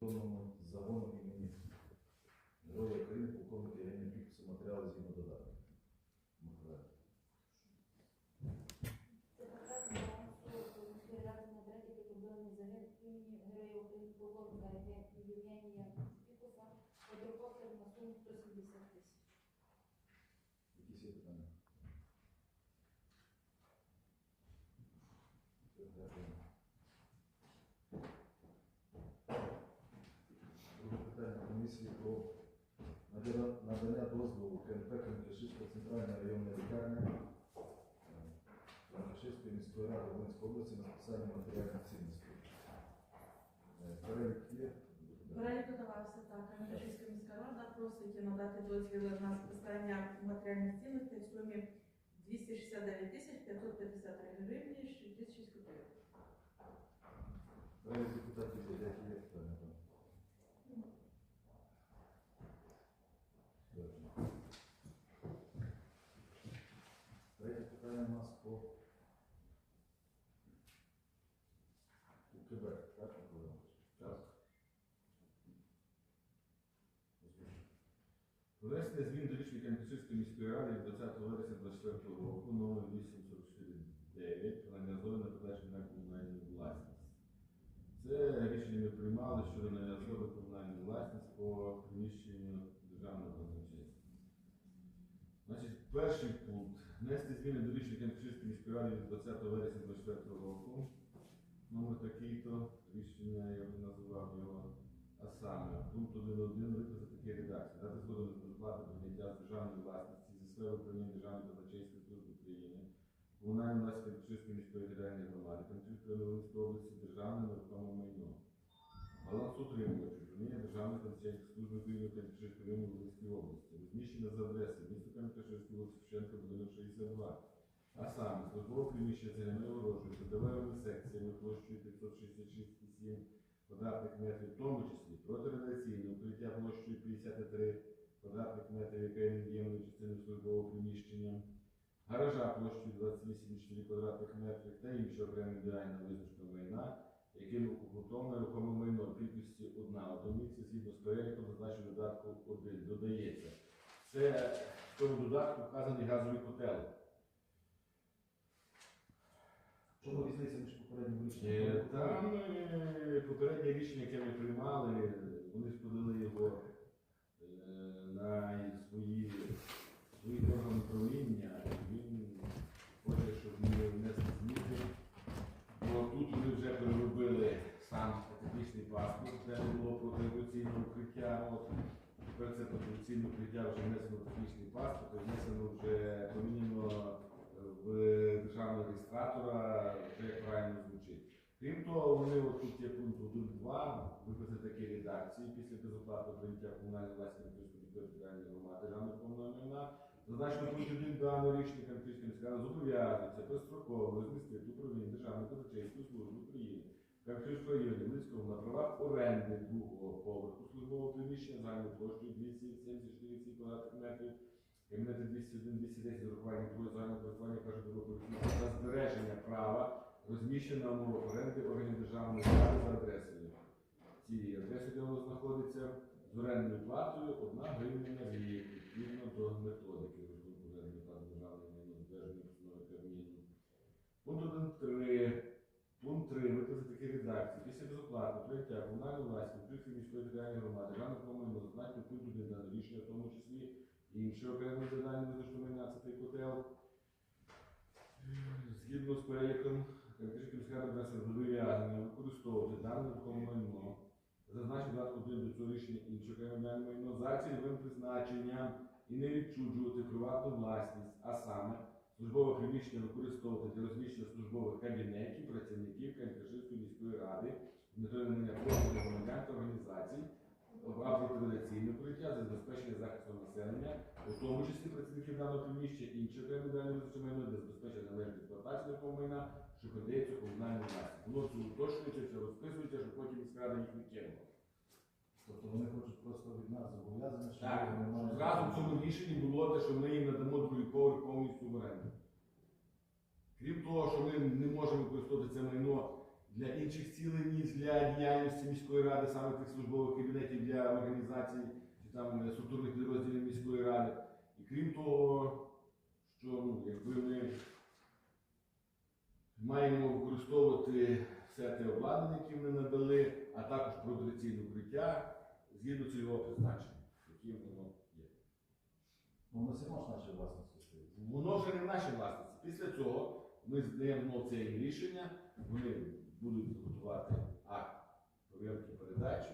Загону імені Героя України полковника Євгенія Пікуса матеріали згідно додатку. Контракт на міської ради на третій прикордонний загін імені Героя України полковника Євгенія Пікуса, квадрокоптер на суму 170 тисяч. Якісь є питання? Дякую. Друге питання комісії про надання- дозволу КНП Кранкашистська центральна районна лікарня е, міської ради Волинської області на списання матеріальних цінностей. Перелік є. Перелік додавався так. Кременчуцька міська рада просить надати дозвіл на списання матеріальних цінностей в сумі 269 тисяч 553 гривні 66 копійок. Перелік депутатів є, які є питання. там? Добре. Третє питання у нас по УКБ, так, Микола Іванович? Так. Внесення змін до рішення Кам'янської міської ради від 20 вересня 24 року номер 849 про зони на комунальну власність. Це рішення ми приймали щодо надання зони комунальну власність по приміщенню державного казначейства. Значить, перший пункт. Внести зміни до рішення Кам'янської міської ради від 20 вересня 24 року. Номер такий-то рішення я вже називав його. А саме, пункт 1.1 викласти такі редакції. Дати згоду на безоплатне прийняття з державної власності зі сфери управління Державної казначейської служби України, комунальної власності Київської міської територіальної громади, Київської Волинської області, державне нерухоме майно. Балансоутримувач управління Державної казначейської служби України Київської району Волинської області. Розміщення за адресою місто Кам'янка-Ширський, Шевченка, будинок 62. А саме, службове приміщення зеленої огорожею, садовими секціями площею 566,7 квадратних метрів, в тому числі протирадіаційне укриття площею 53 квадратних метрів, яке є невід'ємною частиною службового приміщення, гаража площею 28,4 квадратних метрів та інші окремі ідеально визначеного майна, яким укомплектоване рухоме майно в кількості одна одиниця згідно з переліком зазначеного додатку 1 додається. Це в цьому додатку вказаний газовий котел. Чому різниця між попереднім Е, рішенням? Там е, попереднє рішення, яке ми приймали, вони ж його протиеволюційного. От, тепер це протиеволюційне укриття вже внесено в технічний паспорт, внесено вже поміняно в державного реєстратора, вже правильно звучить. Крім того, вони от тут є пункт 1.2, виписати такі редакції після безоплатного прийняття комунальної власної територіальної громади державної комунальної. Зазначено пункт 1 даного рішення Київської міської зобов'язується безстроково розмістити управління Державної казначейської служби України Київського районі Близького на правах оренди другого поверху службового приміщення загальною площею 274 квадратних метрів Кабінети 201 210 з урахуванням твого загального користування каже дорогою та збереження права розміщеного в оренди органів державної влади за адресою. Цієї адреси, де воно знаходиться, з орендною платою 1 гривня на рік, відповідно до методики розрахунку орендної плати державної майно збереження постанови Кабміну. Пункт 1.3. Пункт 3. Викласти такі редакції. Після безоплатного прийняття комунальної власності Київської громади. Державної комунальної зазначено пункт 1 дане рішення, в тому числі. Інші окремі завдання визначено 12 котел. Згідно з Київська міська рада внесла зобов'язання використовувати дане нерухоме майно, зазначено додатку 1 до цього рішення інші окремі дане майно. За цільовим призначенням і не відчуджувати приватну власність, а саме службове приміщення використовувати для розміщення службових кабінетів працівників Київської міської ради, метою надання послуг громадян та організацій, або традиційне укриття за забезпечення захисту населення, у тому числі працівників даного приміщення інші окремі дані майно для забезпечення належної експлуатації такого майна, що подається у комунальну власність. Воно це уточнюється, це розписується, щоб потім міська рада їх не. Тобто вони хочуть просто від нас зобов'язані, що Так, маємо. зразу в цьому рішенні було те, що ми їм надамо другий поверх повністю в оренду. Крім того, що ми не можемо використовувати це майно для інших цілей, ніж для діяльності міської ради, саме тих службових кабінетів для організації чи там структурних підрозділів міської ради. І крім того, що ну, якби ми маємо використовувати все те обладнання, яке ми надали, а також протираційне укриття згідно цільового призначення, яким воно є. Ну, воно все ж наші власності. Воно вже не в нашій власності. Після цього ми здаємо це рішення, вони будуть готувати акт порядки передачі.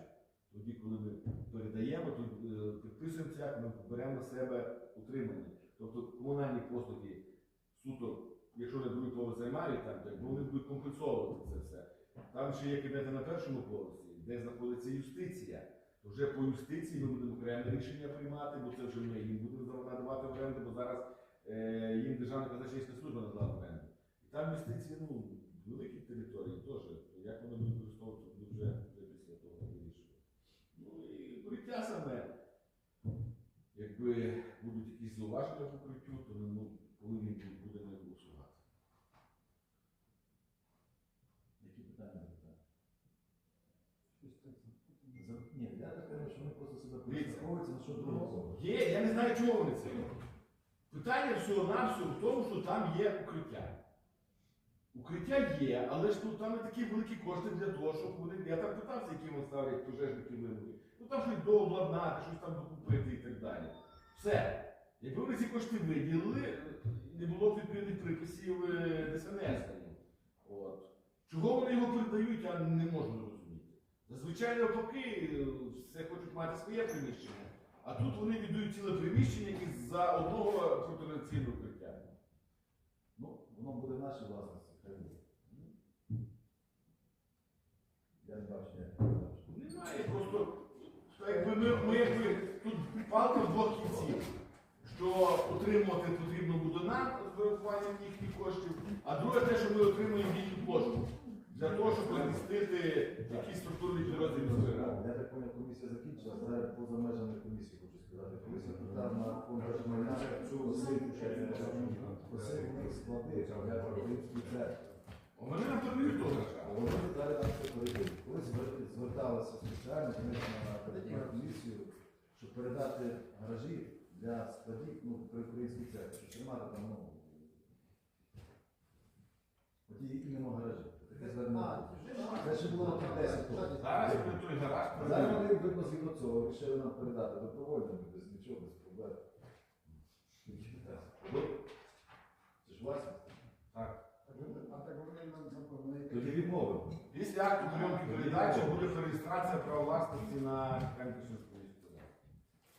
Тоді, коли ми передаємо, то е, підписуємо цей акт, ми беремо на себе утримання. Тобто комунальні послуги суто, якщо не другий поверх займають, там, так, ну, вони будуть компенсовувати це все. Там ще є кабінети на першому поверсі, де знаходиться юстиція. То вже по юстиції ми будемо окреме рішення приймати, бо це вже ми їм будемо надавати в оренду, бо зараз е, їм Державна казначейська служба надала оренду. І там юстиції, ну, великі території теж. Як вони будуть використовувати, буде вже, після того вирішувати. Ну і укриття саме. Якби будуть якісь зауваження по укриттю, то ну, повинні будемо голосувати. Які питання? За- Ні, я так кажу, що вони просто себе Дивіться. на що другого. Є, я не знаю, чого вони це. Питання всього навсього в тому, що там є укриття. Укриття є, але ж тут там не такі великі кошти для того, щоб вони. Я там питався, які вони ставлять пожежники вимоги. Ну там щось дообладнати, щось там докупити і так далі. Все. Якби вони ці кошти виділили, не було б відповідних приписів е, ДСНС. От. Чого вони його передають, я не можу зрозуміти. Зазвичай навпаки, все хочуть мати своє приміщення, а тут вони віддають ціле приміщення із за одного протирадіаційного укриття. Ну, воно буде в нашій Немає, просто якби ми, ми якби тут палка в двох кінців. Що отримувати потрібно буде нам з вирахуванням їхніх коштів, а друге те, що ми отримуємо їхню площу. Для того, щоб розмістити якісь структурні підрозділи міської. Я так поняв, комісія закінчилась, зараз поза межами комісії хочу сказати. Комісія питав на фонд держмайна, Вони нам передають того. Вони зараз нам це передають. Колись зверталися спеціально на комісію, щоб передати гаражі для складів ну, при українській церкві, щоб тримати там, ну, оті іменно гаражі. Таке звернення. Це ще було на 10 років. Зараз той гараж Зараз вони видно згідно цього вирішили нам передати добровольно, без нічого, без проблем. Це ж власність. Так. Тоді відмовимо. Після акту прийомки передачі буде реєстрація права власності на міську раду.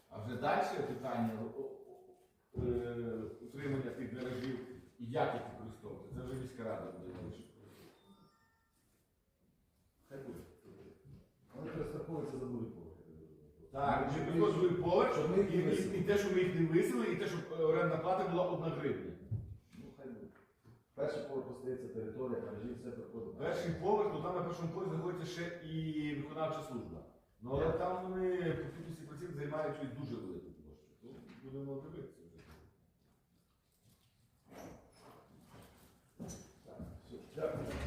А вже далі питання о- о- е, утримання тих гаражів і як їх використовувати, це вже міська рада буде вирішувати. Хай буде. Вони перестраховуються за другий поверх. Так, ми підходили поверх, щоб ми їх і, не і, висили. і те, що ми їх не висили, і те, щоб е, орендна плата була одна гривня. Ну, хай буде. Перший поверх остається територія, гаражі, все приходить. Перший поверх, то там на першому поверсі знаходиться ще і виконавча служба. Ну але там вони по кількості працівників займають щось дуже велику площу. То будемо дивитися.